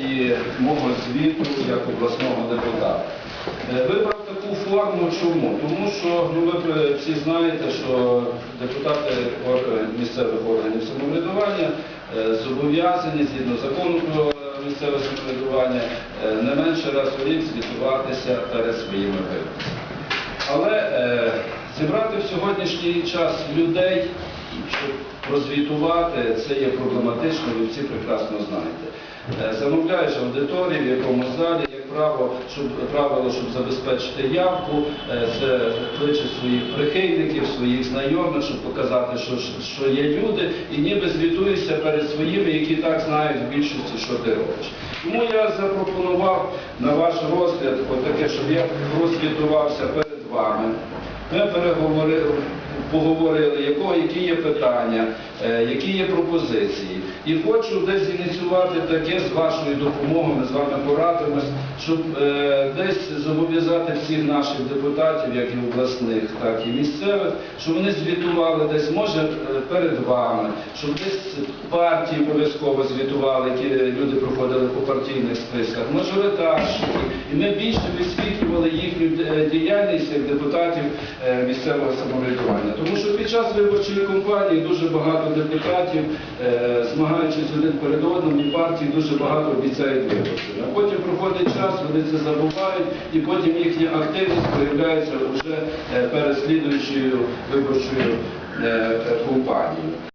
сесії мого звіту як обласного депутата. Е, Вибрав таку форму чому? Тому що ну, ви е, всі знаєте, що депутати місцевих органів самоврядування е, зобов'язані згідно закону про місцеве самоврядування е, не менше раз у рік звітуватися перед своїми виборцями. Але е, зібрати в сьогоднішній час людей, щоб прозвітувати, це є проблематично, ви всі прекрасно. Е, замовляєш аудиторію, в якому залі, як право, щоб, правило, щоб забезпечити явку, е, це кличе своїх прихильників, своїх знайомих, щоб показати, що, що є люди, і ніби звітуєшся перед своїми, які так знають в більшості, що ти робиш. Тому я запропонував на ваш розгляд отаке, щоб я прозвітувався перед вами. Ми переговорили, поговорили, якого, які є питання, е, які є пропозиції. І хочу десь ініціювати таке з вашою допомогою, ми з вами порадимось, щоб е, десь зобов'язати всіх наших депутатів, як і обласних, так і місцевих, щоб вони звітували десь, може, е, перед вами, щоб десь партії обов'язково звітували, які люди проходили по партійних списках, мажоритарщики. І ми більше висвітлювали їхню е, діяльність як депутатів е, місцевого самоврядування. Тому що під час виборчої кампанії дуже багато депутатів, е, змагаючись один перед одним, і партії дуже багато обіцяють виборців. А потім проходить час, вони це забувають, і потім їхня активність проявляється вже перед слідуючою виборчою кампанією.